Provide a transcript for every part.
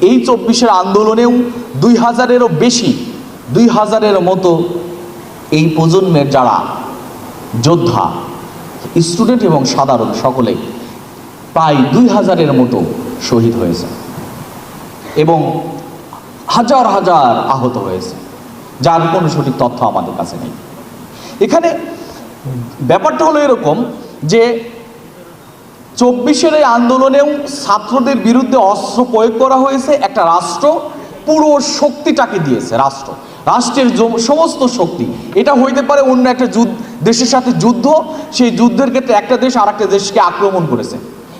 এই চব্বিশের আন্দোলনেও দুই হাজারেরও বেশি দুই হাজারের মতো এই প্রজন্মের যারা যোদ্ধা, স্টুডেন্ট এবং সাধারণ সকলে প্রায় দুই হাজারের মতো শহীদ হয়েছে এবং হাজার হাজার আহত হয়েছে, যার কোনো সঠিক তথ্য আমাদের কাছে নেই। এখানে ব্যাপারটা হলো এরকম যে চব্বিশের এই আন্দোলনেও ছাত্রদের বিরুদ্ধে অস্ত্র প্রয়োগ করা হয়েছে, একটা রাষ্ট্র পুরো শক্তিটাকে দিয়েছে, রাষ্ট্র। রাষ্ট্রের সমস্ত শক্তি। এটা হইতে পারে অন্য একটা যুদ্ধ, দেশের সাথে যুদ্ধ, সেই যুদ্ধের ক্ষেত্রে একটা দেশ আর একটা দেশকে আক্রমণ করেছে।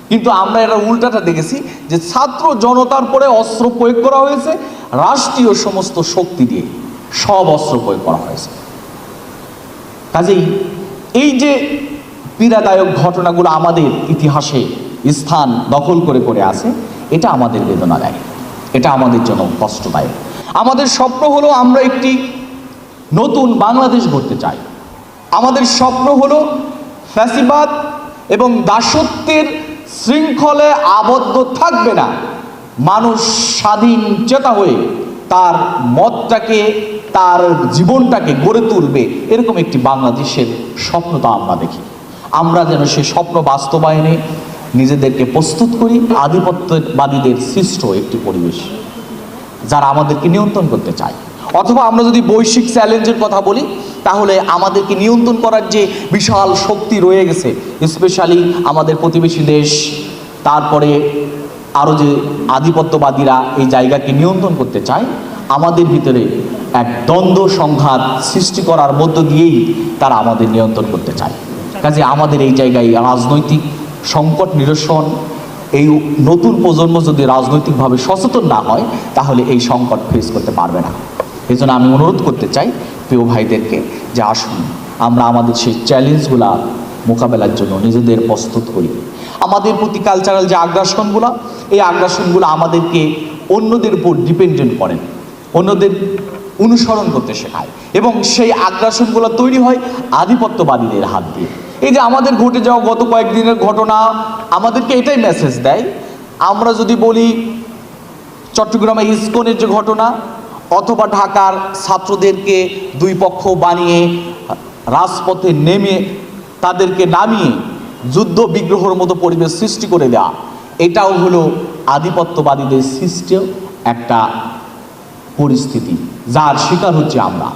কিন্তু আমরা এরা উল্টাটা দেখেছি যে ছাত্র জনতার পরে অস্ত্র প্রয়োগ করা হয়েছে, রাষ্ট্রীয় সমস্ত শক্তি দিয়ে সব অস্ত্র প্রয়োগ করা হয়েছে। কাজেই এই যে পীড়াদায়ক ঘটনাগুলো আমাদের ইতিহাসে স্থান দখল করে করে আছে। এটা আমাদের বেদনা দেয় এটা আমাদের জন্য কষ্টদায়ক। আমাদের স্বপ্ন হলো আমরা একটি নতুন বাংলাদেশ গড়তে চাই। আমাদের স্বপ্ন হলো ফ্যাসিবাদ এবং দাসত্বের শৃঙ্খলে আবদ্ধ থাকবে না। মানুষ স্বাধীন চেতা হয়ে তার মতটাকে, তার জীবনটাকে গড়ে তুলবে। এরকম একটি বাংলাদেশের স্বপ্নতা আমরা দেখি। আমরা যেন সে স্বপ্ন বাস্তবায়নে নিজেদেরকে প্রস্তুত করি, আধিপত্যবাদীদের সৃষ্ট একটি পরিবেশ, যারা আমাদেরকে নিয়ন্ত্রণ করতে চায়। অথবা আমরা যদি বৈশ্বিক চ্যালেঞ্জের কথা বলি, তাহলে আমাদেরকে নিয়ন্ত্রণ করার যে বিশাল শক্তি রয়ে গেছে স্পেশালি আমাদের প্রতিবেশী দেশ, তারপরে আরও যে আধিপত্যবাদীরা এই জায়গাকে নিয়ন্ত্রণ করতে চায়, আমাদের ভিতরে এক দ্বন্দ্ব, সংঘাত সৃষ্টি করার মধ্য দিয়েই তারা আমাদের নিয়ন্ত্রণ কাজে আমাদের এই জায়গায় রাজনৈতিক সংকট নিরসন, এই নতুন প্রজন্ম যদি রাজনৈতিকভাবে সচেতন না হয়, তাহলে এই সংকট ফেস করতে পারবে না। এই জন্য আমি অনুরোধ করতে চাই প্রিয় ভাইদেরকে যে আসুন, আমরা আমাদের সেই চ্যালেঞ্জগুলা মোকাবেলার জন্য নিজেদের প্রস্তুত করি। আমাদের প্রতি কালচারাল যে আগ্রাসনগুলো, এই আগ্রাসনগুলো আমাদেরকে অন্যদের উপর ডিপেন্ডেন্ট করেন অন্যদের অনুসরণ করতে শেখায় এবং সেই আগ্রাসনগুলো তৈরি হয় আধিপত্যবাদীদের হাত দিয়ে। এই যে আমাদের ঘটে যাওয়া গত কয়েকদিনের ঘটনা, আমাদেরকে এটাই মেসেজ দেয়। আমরা যদি বলি, চট্টগ্রামে ইস্কনের যে ঘটনা, অথবা ঢাকার ছাত্রদেরকে দুই পক্ষ বানিয়ে, রাজপথে নেমে তাদেরকে নামিয়ে যুদ্ধ বিগ্রহর মতো পরিবেশ সৃষ্টি করে দেওয়া এটাও হলো আধিপত্যবাদীদের সৃষ্ট একটা পরিস্থিতি, যার শিকার হচ্ছে আমরা।